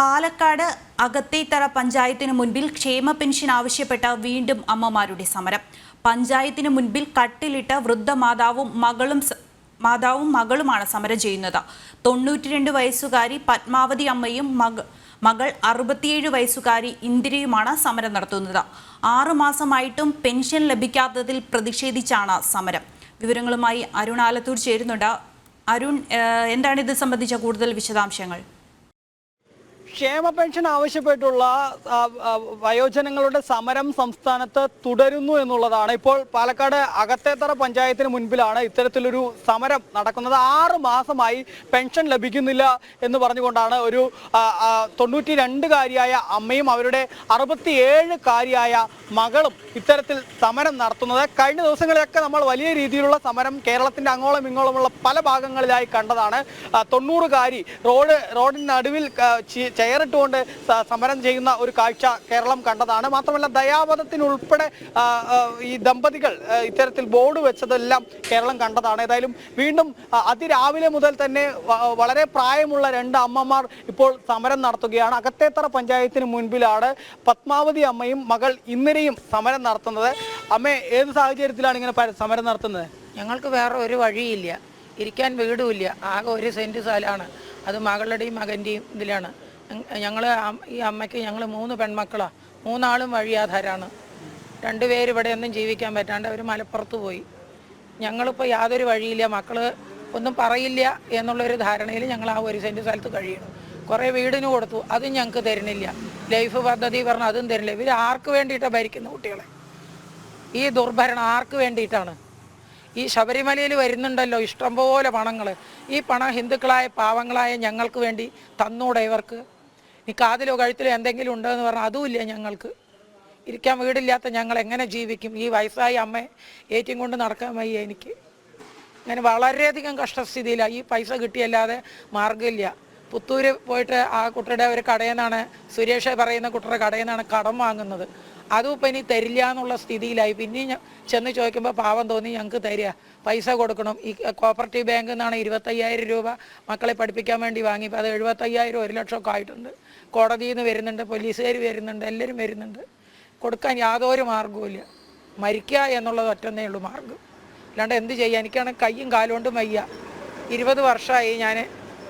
പാലക്കാട് അകത്തേത്തറ പഞ്ചായത്തിന് മുൻപിൽ ക്ഷേമ പെൻഷൻ ആവശ്യപ്പെട്ട വീണ്ടും അമ്മമാരുടെ സമരം. പഞ്ചായത്തിന് മുൻപിൽ കട്ടിലിട്ട വൃദ്ധമാതാവും മകളും മാതാവും മകളുമാണ് സമരം ചെയ്യുന്നത്. തൊണ്ണൂറ്റിരണ്ട് വയസ്സുകാരി പത്മാവതി അമ്മയും മക മകൾ അറുപത്തിയേഴ് വയസ്സുകാരി ഇന്ദിരയുമാണ് സമരം നടത്തുന്നത്. ആറുമാസമായിട്ടും പെൻഷൻ ലഭിക്കാത്തതിൽ പ്രതിഷേധിച്ചാണ് സമരം. വിവരങ്ങളുമായി അരുൺ ആലത്തൂർ ചേരുന്നുണ്ട്. അരുൺ എന്താണ് ഇത് സംബന്ധിച്ച കൂടുതൽ വിശദാംശങ്ങൾ? ക്ഷേമ പെൻഷൻ ആവശ്യപ്പെട്ടുള്ള വയോജനങ്ങളുടെ സമരം സംസ്ഥാനത്ത് തുടരുന്നു എന്നുള്ളതാണ്. ഇപ്പോൾ പാലക്കാട് അകത്തേത്തറ പഞ്ചായത്തിന് മുൻപിലാണ് ഇത്തരത്തിലൊരു സമരം നടക്കുന്നത്. ആറു മാസമായി പെൻഷൻ ലഭിക്കുന്നില്ല എന്ന് പറഞ്ഞുകൊണ്ടാണ് ഒരു തൊണ്ണൂറ്റി രണ്ടുകാരിയായ അമ്മയും അവരുടെ അറുപത്തിയേഴ് കാരിയായ മകളും ഇത്തരത്തിൽ സമരം നടത്തുന്നത്. കഴിഞ്ഞ ദിവസങ്ങളിലൊക്കെ നമ്മൾ വലിയ രീതിയിലുള്ള സമരം കേരളത്തിന്റെ അങ്ങോളം ഇങ്ങോളമുള്ള പല ഭാഗങ്ങളിലായി കണ്ടതാണ്. തൊണ്ണൂറുകാരി റോഡ് റോഡിന് സ- സമരം ചെയ്യുന്ന ഒരു കാഴ്ച കേരളം കണ്ടതാണ്. മാത്രമല്ല ദയാവധത്തിനുൾപ്പെടെ ഈ ദമ്പതികൾ ഇത്തരത്തിൽ ബോർഡ് വെച്ചതെല്ലാം കേരളം കണ്ടതാണ്. ഏതായാലും വീണ്ടും അതിരാവിലെ മുതൽ തന്നെ വളരെ പ്രായമുള്ള രണ്ട് അമ്മമാർ ഇപ്പോൾ സമരം നടത്തുകയാണ്. അകത്തേത്തറ പഞ്ചായത്തിന് മുൻപിലാണ് പത്മാവതി അമ്മയും മകൾ ഇന്നലെയും സമരം നടത്തുന്നത്. അമ്മ ഏത് സാഹചര്യത്തിലാണ് ഇങ്ങനെ സമരം നടത്തുന്നത്? ഞങ്ങൾക്ക് വേറെ ഒരു വഴിയില്ല. ഇരിക്കാൻ വീടുമില്ല ആകെ ഒരു സെന്റ് സ്ഥലമാണ്. അത് മകളുടെയും മകന്റെയും ഇതിലാണ്. ഞങ്ങൾ ഈ അമ്മയ്ക്ക് ഞങ്ങൾ മൂന്ന് പെൺമക്കളാണ് മൂന്നാളും വഴിയാധാരാണ്. രണ്ടുപേരും ഇവിടെ ഒന്നും ജീവിക്കാൻ പറ്റാണ്ട് അവർ മലപ്പുറത്ത് പോയി. ഞങ്ങളിപ്പോൾ യാതൊരു വഴിയില്ല. മക്കൾ ഒന്നും പറയില്ല എന്നുള്ളൊരു ധാരണയിൽ ഞങ്ങൾ ആ ഒരു സെന്റ് സ്ഥലത്ത് കഴിയണം. കുറേ വീടിന് കൊടുത്തു. അതും ഞങ്ങൾക്ക് തരുന്നില്ല. ലൈഫ് പദ്ധതി പറഞ്ഞാൽ അതും തരില്ല ഇവർ ആർക്ക് വേണ്ടിയിട്ടാണ് ഭരിക്കുന്ന കുട്ടികളെ? ഈ ദുർഭരണം ആർക്ക് വേണ്ടിയിട്ടാണ്? ഈ ശബരിമലയിൽ വരുന്നുണ്ടല്ലോ ഇഷ്ടംപോലെ പണങ്ങൾ ഈ പണം ഹിന്ദുക്കളായ പാവങ്ങളായ ഞങ്ങൾക്ക് വേണ്ടി തന്നൂടെ ഇവർക്ക്? ഈ കാതിലോ കഴുത്തിലോ എന്തെങ്കിലും ഉണ്ടെന്ന് പറഞ്ഞാൽ അതുമില്ല ഞങ്ങൾക്ക്. ഇരിക്കാൻ വീടില്ലാത്ത ഞങ്ങൾ എങ്ങനെ ജീവിക്കും? ഈ വയസ്സായ അമ്മയെ ഏറ്റും കൊണ്ട് നടക്കാൻ വയ്യ എനിക്ക്. അങ്ങനെ വളരെയധികം കഷ്ടസ്ഥിതിയിലാണ് ഈ പൈസ കിട്ടിയല്ലാതെ മാർഗമില്ല പുത്തൂര് പോയിട്ട് ആ കുട്ടിയുടെ ഒരു കടയിൽ നിന്നാണ് സുരേഷ് പറയുന്ന കുട്ടിയുടെ കടയിൽ നിന്നാണ് കടം വാങ്ങുന്നത്. അതും ഇപ്പം ഇനി തരില്ല എന്നുള്ള സ്ഥിതിയിലായി. പിന്നെ ഞാൻ ചെന്ന് ചോദിക്കുമ്പോൾ പാവം തോന്നി ഞങ്ങൾക്ക് തരിക. പൈസ കൊടുക്കണം. ഈ കോപ്പറേറ്റീവ് ബാങ്കിൽ നിന്നാണ് ഇരുപത്തയ്യായിരം രൂപ മക്കളെ പഠിപ്പിക്കാൻ വേണ്ടി വാങ്ങി. അത് എഴുപത്തയ്യായിരം ഒരു ലക്ഷമൊക്കെ ആയിട്ടുണ്ട്. കോടതിയിൽ നിന്ന് വരുന്നുണ്ട് പോലീസുകാർ വരുന്നുണ്ട് എല്ലാവരും വരുന്നുണ്ട്. കൊടുക്കാൻ യാതൊരു മാർഗവുമില്ല മരിക്കുക എന്നുള്ളത് ഒറ്റന്നേ ഉള്ളൂ മാർഗം അല്ലാണ്ട് എന്ത് ചെയ്യുക എനിക്കാണ് കയ്യും കാലും കൊണ്ടും വയ്യ. ഇരുപത് വർഷമായി ഞാൻ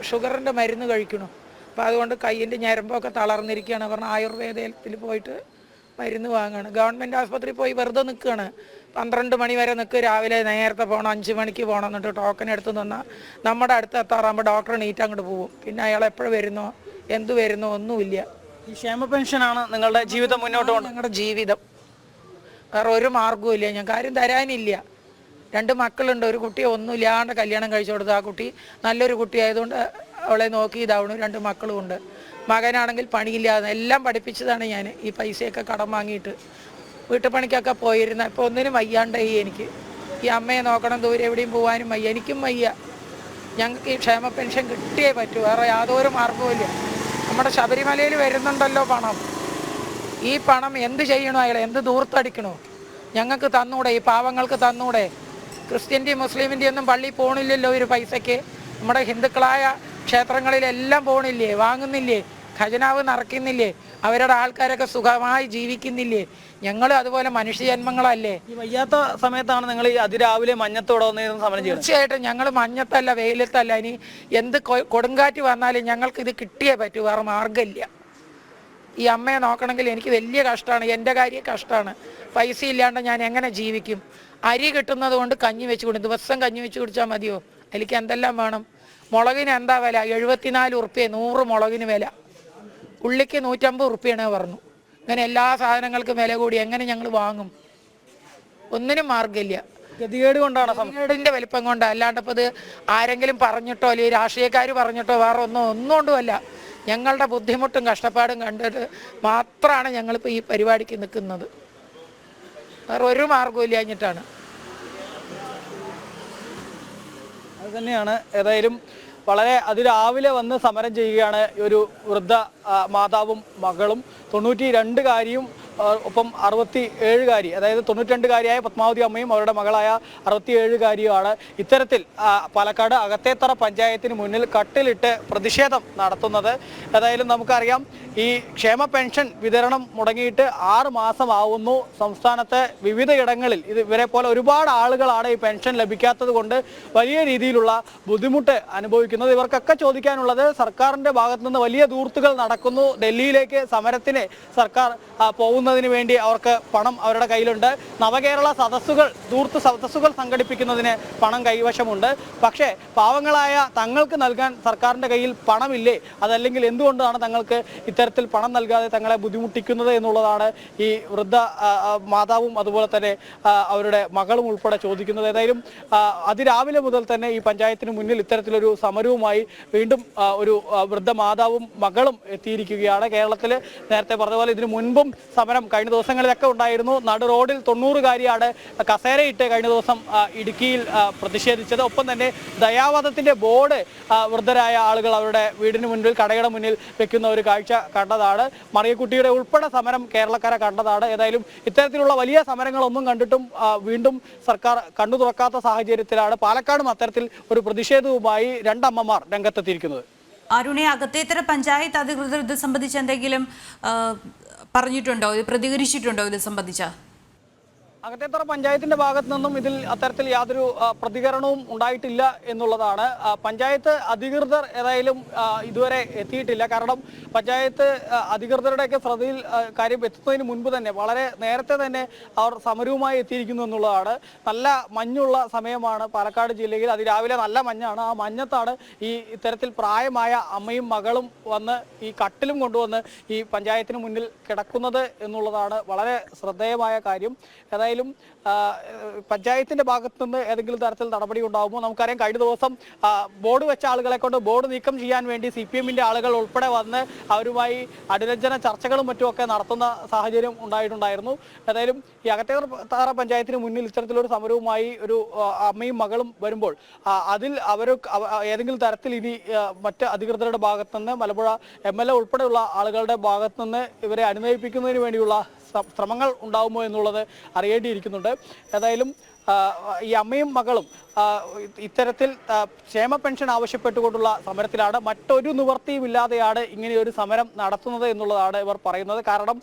ഷുഗറിന്റെ മരുന്ന് കഴിക്കണു അപ്പോൾ അതുകൊണ്ട് കയ്യിന്റെ ഞരമ്പൊക്കെ തളർന്നിരിക്കുകയാണ്. പറഞ്ഞാൽ ആയുർവേദത്തിൽ പോയിട്ട് മരുന്ന് വാങ്ങുകയാണ് ഗവൺമെന്റ് ആശുപത്രിയിൽ പോയി വെറുതെ നിൽക്കുകയാണ് പന്ത്രണ്ട് മണി വരെ നിൽക്കുക രാവിലെ നേരത്തെ പോകണം അഞ്ച് മണിക്ക് പോകണം എന്നിട്ട് ടോക്കൺ എടുത്ത് നിന്നാൽ നമ്മുടെ അടുത്ത് എത്താറാകുമ്പോൾ ഡോക്ടർ നീറ്റ് അങ്ങോട്ട് പോകും പിന്നെ അയാൾ എപ്പോഴും വരുന്നോ എന്ത് വരുന്നോ ഒന്നുമില്ല. ഈ ക്ഷേമ പെൻഷനാണ് നിങ്ങളുടെ ജീവിതം മുന്നോട്ട് കൊണ്ട് ഞങ്ങളുടെ ജീവിതം. വേറെ ഒരു മാർഗവും ഇല്ല. ഞങ്ങൾക്ക് ആരും തരാനില്ല. രണ്ട് മക്കളുണ്ട്. ഒരു കുട്ടിയെ ഒന്നുമില്ലാണ്ട് കല്യാണം കഴിച്ചു കൊടുത്തു. ആ കുട്ടി നല്ലൊരു കുട്ടി ആയതുകൊണ്ട് അവളെ നോക്കി ഇതാവണു. രണ്ട് മക്കളും ഉണ്ട് മകനാണെങ്കിൽ പണിയില്ലാതെ എല്ലാം പഠിപ്പിച്ചതാണ് ഞാൻ. ഈ പൈസയൊക്കെ കടം വാങ്ങിയിട്ട് വീട്ടുപണിക്കൊക്കെ പോയിരുന്ന ഇപ്പോൾ ഒന്നിനും വയ്യാണ്ടായി എനിക്ക്. ഈ അമ്മയെ നോക്കണം ദൂരെ എവിടെയും പോകാനും വയ്യ. എനിക്കും വയ്യ. ഞങ്ങൾക്ക് ഈ ക്ഷേമ പെൻഷൻ കിട്ടിയേ പറ്റൂ. വേറെ യാതൊരു മാർഗവുമില്ല നമ്മുടെ ശബരിമലയിൽ വരുന്നുണ്ടല്ലോ പണം. ഈ പണം എന്ത് ചെയ്യണോ അയാൾ? എന്ത് ദൂർത്തടിക്കണോ ഞങ്ങൾക്ക് തന്നൂടെ ഈ പാവങ്ങൾക്ക് തന്നൂടെ. ക്രിസ്ത്യന്റെയും മുസ്ലിമിന്റെയും ഒന്നും പള്ളി പോണില്ലല്ലോ ഒരു പൈസയ്ക്ക്. നമ്മുടെ ഹിന്ദുക്കളായ ക്ഷേത്രങ്ങളിലെല്ലാം പോണില്ലേ? വാങ്ങുന്നില്ലേ? ഖജനാവ് നിറയ്ക്കുന്നില്ലേ? അവരുടെ ആൾക്കാരൊക്കെ സുഖമായി ജീവിക്കുന്നില്ലേ? ഞങ്ങൾ അതുപോലെ മനുഷ്യജന്മങ്ങളല്ലേ? ഈ വയ്യാത്ത സമയത്താണ് നിങ്ങൾ ഈ അതിരാവിലെ മഞ്ഞത്തോടെ വന്നിരുന്ന് സമരം ചെയ്യുന്നത് തീർച്ചയായിട്ടും ഞങ്ങൾ മഞ്ഞത്തല്ല വെയിലത്തല്ല. ഇനി എന്ത് കൊടുങ്കാറ്റ് വന്നാലും ഞങ്ങൾക്ക് ഇത് കിട്ടിയേ പറ്റൂ വേറെ മാർഗമില്ല. ഈ അമ്മയെ നോക്കണമെങ്കിൽ എനിക്ക് വലിയ കഷ്ടമാണ് എന്റെ കാര്യം കഷ്ടമാണ്. പൈസ ഇല്ലാണ്ട് ഞാൻ എങ്ങനെ ജീവിക്കും? അരി കിട്ടുന്നത് കൊണ്ട് കഞ്ഞി വെച്ച് കൊടുക്കും ദിവസം കഞ്ഞി വെച്ച് കുടിച്ചാൽ മതിയോ? എനിക്ക് എന്തെല്ലാം വേണം? മുളകിന് എന്താ വില? എഴുപത്തിനാല് ഉറുപ്പ്യ നൂറ് മുളകിന് വില. ഉള്ളിക്ക് നൂറ്റമ്പത് ഉറുപ്പ്യാണ് പറഞ്ഞു. ഇങ്ങനെ എല്ലാ സാധനങ്ങൾക്കും വില കൂടി. എങ്ങനെ ഞങ്ങൾ വാങ്ങും? ഒന്നിനും മാർഗമില്ല. ഗതികേട് കൊണ്ടാണ് ഗതികേടിന്റെ വലിപ്പം കൊണ്ട്. അല്ലാണ്ട് ഇത് ആരെങ്കിലും പറഞ്ഞിട്ടോ അല്ലെങ്കിൽ രാഷ്ട്രീയക്കാർ പറഞ്ഞിട്ടോ വേറെ ഒന്നും ഒന്നും കൊണ്ടുമല്ല ഞങ്ങളുടെ ബുദ്ധിമുട്ടും കഷ്ടപ്പാടും കണ്ടിട്ട് മാത്രമാണ് ഞങ്ങളിപ്പോൾ ഈ പരിപാടിക്ക് നിൽക്കുന്നത് വേറെ ഒരു മാർഗവും ഇല്ലാഞ്ഞിട്ടാണ് അത് തന്നെയാണ്. ഏതായാലും വളരെ അതിരാവിലെ വന്ന് സമരം ചെയ്യുകയാണ് ഒരു വൃദ്ധ മാതാവും മകളും. തൊണ്ണൂറ്റി രണ്ടുകാരിയും ഒപ്പം അറുപത്തി ഏഴുകാരി അതായത് തൊണ്ണൂറ്റിരണ്ടുകാരിയായ പത്മാവതി അമ്മയും അവരുടെ മകളായ അറുപത്തി ഏഴുകാരിയുമാണ് ഇത്തരത്തിൽ പാലക്കാട് അകത്തേത്തറ പഞ്ചായത്തിന് മുന്നിൽ കട്ടിലിട്ട് പ്രതിഷേധം നടത്തുന്നത്. ഏതായാലും നമുക്കറിയാം ഈ ക്ഷേമ പെൻഷൻ വിതരണം മുടങ്ങിയിട്ട് ആറ് മാസമാവുന്നു. സംസ്ഥാനത്തെ വിവിധയിടങ്ങളിൽ ഇത് ഇവരെ പോലെ ഒരുപാട് ആളുകളാണ് ഈ പെൻഷൻ ലഭിക്കാത്തത് കൊണ്ട് വലിയ രീതിയിലുള്ള ബുദ്ധിമുട്ട് അനുഭവിക്കുന്നത്. ഇവർക്കൊക്കെ ചോദിക്കാനുള്ളത് സർക്കാരിന്റെ ഭാഗത്തു നിന്ന് വലിയ ദൂർത്തുകൾ നടക്കുന്നു. ഡൽഹിയിലേക്ക് സമരത്തിന് സർക്കാർ ആ, പോകുന്നതിന് വേണ്ടി അവർക്ക് പണം അവരുടെ കയ്യിലുണ്ട്. നവകേരള സദസ്സുകൾ ദൂർത്ത് സദസ്സുകൾ സംഘടിപ്പിക്കുന്നതിന് പണം കൈവശമുണ്ട്. പക്ഷേ പാവങ്ങളായ തങ്ങൾക്ക് നൽകാൻ സർക്കാരിന്റെ കയ്യിൽ പണമില്ലേ? അതല്ലെങ്കിൽ എന്തുകൊണ്ടാണ് തങ്ങൾക്ക് ഇത്തരത്തിൽ പണം നൽകാതെ തങ്ങളെ ബുദ്ധിമുട്ടിക്കുന്നത് എന്നുള്ളതാണ് ഈ വൃദ്ധ മാതാവും അതുപോലെ തന്നെ അവരുടെ മകളും ഉൾപ്പെടെ ചോദിക്കുന്നത്. ഏതായാലും അതിരാവിലെ മുതൽ തന്നെ ഈ പഞ്ചായത്തിന് മുന്നിൽ ഇത്തരത്തിലൊരു സമരവുമായി വീണ്ടും ഒരു വൃദ്ധ മാതാവും മകളും എത്തിയിരിക്കുകയാണ് കേരളത്തിൽ. നേരത്തെ പറഞ്ഞ പോലെ ഇതിനു മുൻപും സമരം കഴിഞ്ഞ ദിവസങ്ങളിലൊക്കെ ഉണ്ടായിരുന്നു. നടു റോഡിൽ തൊണ്ണൂറുകാരിയാണ് കസേരയിട്ട് കഴിഞ്ഞ ദിവസം ഇടുക്കിയിൽ പ്രതിഷേധിച്ചത്. ഒപ്പം തന്നെ ദയാവധത്തിന്റെ ബോർഡ് വൃദ്ധരായ ആളുകൾ അവരുടെ വീടിന് മുന്നിൽ കടയുടെ മുന്നിൽ വെക്കുന്ന ഒരു കാഴ്ച കണ്ടതാണ്. മറിയക്കുട്ടിയുടെ ഉൾപ്പെടെ സമരം കേരളക്കാരെ കണ്ടതാണ്. ഏതായാലും ഇത്തരത്തിലുള്ള വലിയ സമരങ്ങളൊന്നും കണ്ടിട്ടും വീണ്ടും സർക്കാർ കണ്ണു തുറക്കാത്ത സാഹചര്യത്തിലാണ് പാലക്കാടും അത്തരത്തിൽ ഒരു പ്രതിഷേധവുമായി രണ്ടമ്മമാർ രംഗത്തെത്തിയിരിക്കുന്നത്. അരുണെ അകത്തേത്തര പഞ്ചായത്ത് അധികൃതർ ഇത് സംബന്ധിച്ച് എന്തെങ്കിലും പറഞ്ഞിട്ടുണ്ടോ? ഇത് പ്രതികരിച്ചിട്ടുണ്ടോ? ഇത് സംബന്ധിച്ച? അകത്തേത്തറ പഞ്ചായത്തിന്റെ ഭാഗത്ത് നിന്നും ഇതിൽ അത്തരത്തിൽ യാതൊരു പ്രതികരണവും ഉണ്ടായിട്ടില്ല എന്നുള്ളതാണ്. പഞ്ചായത്ത് അധികൃതർ ഏതായാലും ഇതുവരെ എത്തിയിട്ടില്ല. കാരണം പഞ്ചായത്ത് അധികൃതരുടെയൊക്കെ ശ്രദ്ധയിൽ കാര്യം എത്തുന്നതിന് മുൻപ് തന്നെ വളരെ നേരത്തെ തന്നെ അവർ സമരവുമായി എത്തിയിരിക്കുന്നു എന്നുള്ളതാണ്. നല്ല മഞ്ഞുള്ള സമയമാണ് പാലക്കാട് ജില്ലയിൽ. അതിരാവിലെ നല്ല മഞ്ഞാണ്. ആ മഞ്ഞത്താണ് ഈ ഇത്തരത്തിൽ പ്രായമായ അമ്മയും മകളും വന്ന് ഈ കട്ടിലും കൊണ്ടുവന്ന് ഈ പഞ്ചായത്തിന് മുന്നിൽ കിടക്കുന്നത് എന്നുള്ളതാണ് വളരെ ശ്രദ്ധേയമായ കാര്യം. ഏതായാലും ഏഹ്, പഞ്ചായത്തിന്റെ ഭാഗത്തു നിന്ന് ഏതെങ്കിലും തരത്തിൽ നടപടി ഉണ്ടാകുമോ നമുക്കറിയാം കഴിഞ്ഞ ദിവസം ബോർഡ് വെച്ച ആളുകളെ കൊണ്ട് ബോർഡ് നീക്കം ചെയ്യാൻ വേണ്ടി സി പി എമ്മിന്റെ ആളുകൾ ഉൾപ്പെടെ വന്ന് അവരുമായി അനുരഞ്ജന ചർച്ചകളും മറ്റുമൊക്കെ നടത്തുന്ന സാഹചര്യം ഉണ്ടായിട്ടുണ്ടായിരുന്നു. ഏതായാലും ഈ അകത്തേറ പഞ്ചായത്തിന് മുന്നിൽ ഇത്തരത്തിലൊരു സമരവുമായി ഒരു അമ്മയും മകളും വരുമ്പോൾ അതിൽ അവർ ഏതെങ്കിലും തരത്തിൽ ഇനി മറ്റ് അധികൃതരുടെ ഭാഗത്തു നിന്ന് മലമ്പുഴ എം എൽ എ ഉൾപ്പെടെയുള്ള ആളുകളുടെ ഭാഗത്തു നിന്ന് ഇവരെ അനുനയിപ്പിക്കുന്നതിന് വേണ്ടിയുള്ള ശ്രമങ്ങൾ ഉണ്ടാവുമോ എന്നുള്ളത് അറിയേണ്ടിയിരിക്കുന്നുണ്ട്. ഏതായാലും ഈ അമ്മയും മകളും ഇത്തരത്തിൽ ക്ഷേമ പെൻഷൻ ആവശ്യപ്പെട്ടുകൊണ്ടുള്ള സമരത്തിലാണ് മറ്റൊരു നിവർത്തിയുമില്ലാതെയാണ് ഇങ്ങനെ ഒരു സമരം നടത്തുന്നത് എന്നുള്ളതാണ് ഇവർ പറയുന്നത്. കാരണം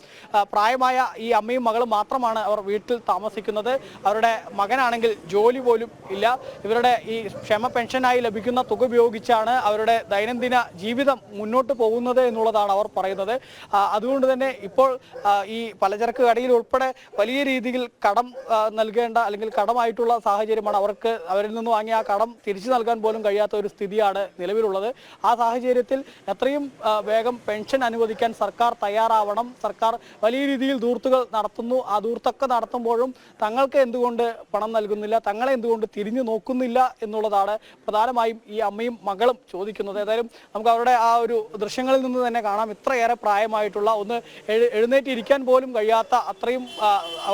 പ്രായമായ ഈ അമ്മയും മകളും മാത്രമാണ് അവർ വീട്ടിൽ താമസിക്കുന്നത്. അവരുടെ മകനാണെങ്കിൽ ജോലി പോലും ഇല്ല. ഇവരുടെ ഈ ക്ഷേമ പെൻഷനായി ലഭിക്കുന്ന തുക ഉപയോഗിച്ചാണ് അവരുടെ ദൈനംദിന ജീവിതം മുന്നോട്ട് പോകുന്നത് എന്നുള്ളതാണ് അവർ പറയുന്നത്. അതുകൊണ്ട് തന്നെ ഇപ്പോൾ ഈ പലചരക്ക് കടയിൽ ഉൾപ്പെടെ വലിയ രീതിയിൽ കടം നൽകേണ്ട അല്ലെങ്കിൽ കടമായിട്ടുള്ള സാഹചര്യമാണ് അവർക്ക് അവരിൽ നിന്ന് വാങ്ങിയ ആ കടം തിരിച്ചു നൽകാൻ പോലും കഴിയാത്ത ഒരു സ്ഥിതിയാണ് നിലവിലുള്ളത്. ആ സാഹചര്യത്തിൽ എത്രയും വേഗം പെൻഷൻ അനുവദിക്കാൻ സർക്കാർ തയ്യാറാവണം. സർക്കാർ വലിയ രീതിയിൽ ദൂർത്തുകൾ നടത്തുന്നു. ആ ദൂർത്തൊക്കെ നടത്തുമ്പോഴും തങ്ങൾക്ക് എന്തുകൊണ്ട് പണം നൽകുന്നില്ല? തങ്ങളെ എന്തുകൊണ്ട് തിരിഞ്ഞു നോക്കുന്നില്ല എന്നുള്ളതാണ് പ്രധാനമായും ഈ അമ്മയും മകളും ചോദിക്കുന്നത്. ഏതായാലും നമുക്ക് അവരുടെ ആ ഒരു ദൃശ്യങ്ങളിൽ നിന്ന് തന്നെ കാണാം. ഇത്രയേറെ പ്രായമായിട്ടുള്ള ഒന്ന് എഴുന്നേറ്റിരിക്കാൻ പോലും കഴിയാത്ത അത്രയും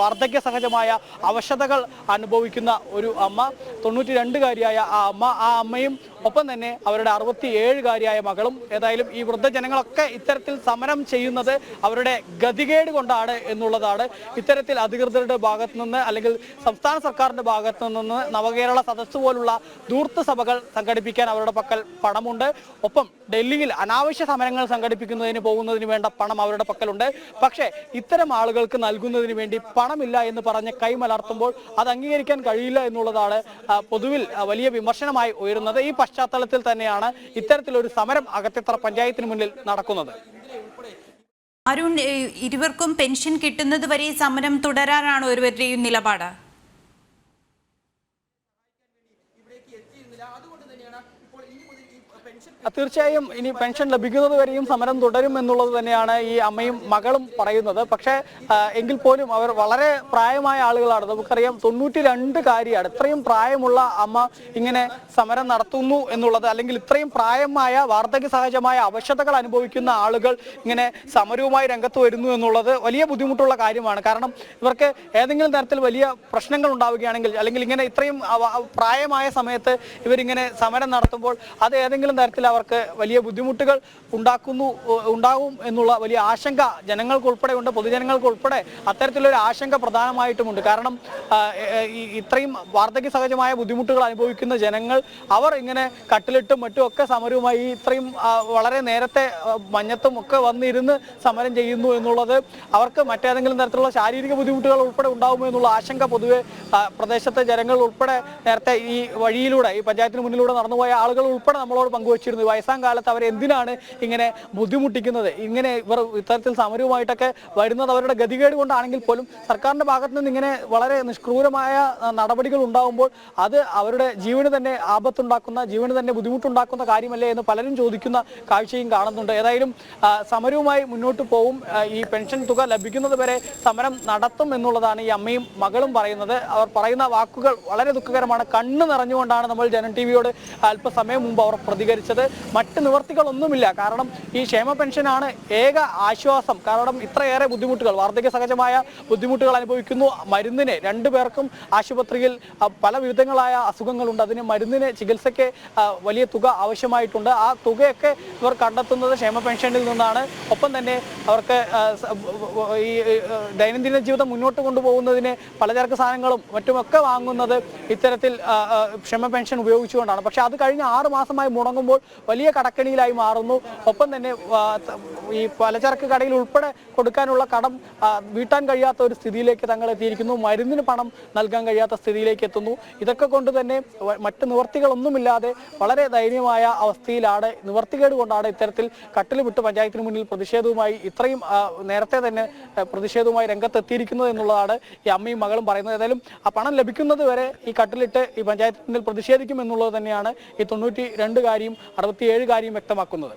വാർദ്ധക്യ സഹജമായ അവശതകൾ അനുഭവിക്കുന്ന ഒരു അമ്മ തൊണ്ണൂറ്റി രണ്ടുകാരിയായ ആ അമ്മ. ആ അമ്മയും ഒപ്പം തന്നെ അവരുടെ അറുപത്തി ഏഴുകാരിയായ മകളും. ഏതായാലും ഈ വൃദ്ധജനങ്ങളൊക്കെ ഇത്തരത്തിൽ സമരം ചെയ്യുന്നത് അവരുടെ ഗതികേട് കൊണ്ടാണ് എന്നുള്ളതാണ്. ഇത്തരത്തിൽ അധികൃതരുടെ ഭാഗത്തു നിന്ന് അല്ലെങ്കിൽ സംസ്ഥാന സർക്കാരിന്റെ ഭാഗത്തു നിന്ന് നവകേരള സദസ്സ് പോലുള്ള ധൂർത്ത് സഭകൾ സംഘടിപ്പിക്കാൻ അവരുടെ പക്കൽ പണമുണ്ട്. ഒപ്പം ഡൽഹിയിൽ അനാവശ്യ സമരങ്ങൾ സംഘടിപ്പിക്കുന്നതിന് പോകുന്നതിന് വേണ്ട പണം അവരുടെ പക്കലുണ്ട്. പക്ഷേ ഇത്തരം ആളുകൾക്ക് നൽകുന്നതിന് വേണ്ടി പണമില്ല എന്ന് പറഞ്ഞ് കൈമലർത്തുമ്പോൾ അത് അംഗീകരിക്കാൻ കഴിയില്ല എന്നുള്ളതാണ് പൊതുവിൽ വലിയ വിമർശനമായി ഉയരുന്നത്. ഈ പശ്ചാത്തലത്തിൽ തന്നെയാണ് ഇത്തരത്തിലൊരു സമരം അകത്തിത്ര പഞ്ചായത്തിന് മുന്നിൽ നടക്കുന്നത്. അരുൺ ഇരുവർക്കും പെൻഷൻ കിട്ടുന്നത് വരെ സമരം തുടരാനാണ് ഒരുവരുടെയും നിലപാട്? തീർച്ചയായും ഇനി പെൻഷൻ ലഭിക്കുന്നത് വരെയും സമരം തുടരും എന്നുള്ളത് തന്നെയാണ് ഈ അമ്മയും മകളും പറയുന്നത്. പക്ഷേ എങ്കിൽ പോലും അവർ വളരെ പ്രായമായ ആളുകളാണ്. നമുക്കറിയാം തൊണ്ണൂറ്റി രണ്ട് കാര്യമാണ്. ഇത്രയും പ്രായമുള്ള അമ്മ ഇങ്ങനെ സമരം നടത്തുന്നു എന്നുള്ളത് അല്ലെങ്കിൽ ഇത്രയും പ്രായമായ വാർദ്ധക്യ സഹജമായ അവശതകൾ അനുഭവിക്കുന്ന ആളുകൾ ഇങ്ങനെ സമരവുമായി രംഗത്ത് വരുന്നു എന്നുള്ളത് വലിയ ബുദ്ധിമുട്ടുള്ള കാര്യമാണ്. കാരണം ഇവർക്ക് ഏതെങ്കിലും തരത്തിൽ വലിയ പ്രശ്നങ്ങൾ ഉണ്ടാവുകയാണെങ്കിൽ അല്ലെങ്കിൽ ഇങ്ങനെ ഇത്രയും പ്രായമായ സമയത്ത് ഇവരിങ്ങനെ സമരം നടത്തുമ്പോൾ അത് ഏതെങ്കിലും തരത്തിൽ അവർക്ക് വലിയ ബുദ്ധിമുട്ടുകൾ ഉണ്ടാക്കുന്നു ഉണ്ടാകും എന്നുള്ള വലിയ ആശങ്ക ജനങ്ങൾക്കുൾപ്പെടെ ഉണ്ട് പൊതുജനങ്ങൾക്കുൾപ്പെടെ അത്തരത്തിലൊരു ആശങ്ക പ്രധാനമായിട്ടുമുണ്ട്. കാരണം ഇത്രയും വാർദ്ധക്യ സഹജമായ ബുദ്ധിമുട്ടുകൾ അനുഭവിക്കുന്ന ജനങ്ങൾ അവർ ഇങ്ങനെ കട്ടിലിട്ടും മറ്റും ഒക്കെ സമരവുമായി ഇത്രയും വളരെ നേരത്തെ മഞ്ഞത്തും ഒക്കെ വന്നിരുന്ന് സമരം ചെയ്യുന്നു എന്നുള്ളത് അവർക്ക് മറ്റേതെങ്കിലും തരത്തിലുള്ള ശാരീരിക ബുദ്ധിമുട്ടുകൾ ഉൾപ്പെടെ ഉണ്ടാകുമോ എന്നുള്ള ആശങ്ക പൊതുവെ പ്രദേശത്തെ ജനങ്ങൾ ഉൾപ്പെടെ നേരത്തെ ഈ വഴിയിലൂടെ ഈ പഞ്ചായത്തിന് മുന്നിലൂടെ നടന്നുപോയ ആളുകൾ ഉൾപ്പെടെ നമ്മളോട് പങ്കുവച്ചിരുന്നു ഈ വയസ്സാം കാലത്ത് അവർ എന്തിനാണ് ഇങ്ങനെ ബുദ്ധിമുട്ടിക്കുന്നത്? ഇങ്ങനെ ഇവർ ഇത്തരത്തിൽ സമരവുമായിട്ടൊക്കെ വരുന്നത് അവരുടെ ഗതികേട് കൊണ്ടാണെങ്കിൽ പോലും സർക്കാരിന്റെ ഭാഗത്ത് നിന്ന് ഇങ്ങനെ വളരെ നിഷ്ക്രൂരമായ നടപടികൾ ഉണ്ടാകുമ്പോൾ അത് അവരുടെ ജീവന് തന്നെ ആപത്തുണ്ടാക്കുന്ന ജീവന് തന്നെ ബുദ്ധിമുട്ടുണ്ടാക്കുന്ന കാര്യമല്ലേ എന്ന് പലരും ചോദിക്കുന്ന കാഴ്ചയും കാണുന്നുണ്ട്. ഏതായാലും സമരവുമായി മുന്നോട്ട് പോവും. ഈ പെൻഷൻ തുക ലഭിക്കുന്നത് വരെ സമരം നടത്തും എന്നുള്ളതാണ് ഈ അമ്മയും മകളും പറയുന്നത്. അവർ പറയുന്ന വാക്കുകൾ വളരെ ദുഃഖകരമാണ്. കണ്ണ് നിറഞ്ഞുകൊണ്ടാണ് നമ്മൾ ജനൻ ടി വിയോട് അല്പസമയം മുമ്പ് അവർ പ്രതികരിച്ചത്. മറ്റ് നിവർത്തികളൊന്നുമില്ല. കാരണം ഈ ക്ഷേമ പെൻഷനാണ് ഏക ആശ്വാസം. കാരണം ഇത്രയേറെ ബുദ്ധിമുട്ടുകൾ വാർദ്ധക്യ സഹജമായ ബുദ്ധിമുട്ടുകൾ അനുഭവിക്കുന്നു. മരുന്നിന് രണ്ടു പേർക്കും ആശുപത്രിയിൽ പല വിധങ്ങളായ അസുഖങ്ങളുണ്ട്. അതിന് മരുന്നിന് ചികിത്സയ്ക്ക് വലിയ തുക ആവശ്യമായിട്ടുണ്ട്. ആ തുകയൊക്കെ ഇവർ കണ്ടെത്തുന്നത് ക്ഷേമ പെൻഷനിൽ നിന്നാണ്. ഒപ്പം തന്നെ അവർക്ക് ഈ ദൈനംദിന ജീവിതം മുന്നോട്ട് കൊണ്ടുപോകുന്നതിന് പലചരക്ക് സാധനങ്ങളും മറ്റുമൊക്കെ വാങ്ങുന്നത് ഇത്തരത്തിൽ ക്ഷമ പെൻഷൻ ഉപയോഗിച്ചുകൊണ്ടാണ്. പക്ഷെ അത് കഴിഞ്ഞ് ആറ് മാസമായി മുടങ്ങുമ്പോൾ വലിയ കടക്കെണിയിലായി മാറുന്നു. ഒപ്പം തന്നെ ഈ പലചരക്ക് കടയിൽ ഉൾപ്പെടെ കൊടുക്കാനുള്ള കടം വീട്ടാൻ കഴിയാത്ത ഒരു സ്ഥിതിയിലേക്ക് തങ്ങൾ എത്തിയിരിക്കുന്നു. മരുന്നിന് പണം നൽകാൻ കഴിയാത്ത സ്ഥിതിയിലേക്ക് എത്തുന്നു. ഇതൊക്കെ കൊണ്ട് തന്നെ മറ്റ് നിവർത്തികളൊന്നുമില്ലാതെ വളരെ ദയനീയമായ അവസ്ഥയിലാണ് നിവർത്തികേട് കൊണ്ടാണ് ഇത്തരത്തിൽ കട്ടിൽ വിട്ട് പഞ്ചായത്തിന് മുന്നിൽ പ്രതിഷേധവുമായി ഇത്രയും നേരത്തെ തന്നെ പ്രതിഷേധവുമായി രംഗത്തെത്തിയിരിക്കുന്നത് എന്നുള്ളതാണ് ഈ അമ്മയും മകളും പറയുന്നത്. ഏതായാലും ആ പണം ലഭിക്കുന്നത് വരെ ഈ കട്ടിലിട്ട് ഈ പഞ്ചായത്തിന് മുന്നിൽ പ്രതിഷേധിക്കും എന്നുള്ളത് തന്നെയാണ് ഈ തൊണ്ണൂറ്റി രണ്ട് കാര്യം അറുപത്തിയേഴ് കാര്യം വ്യക്തമാക്കുന്നത്.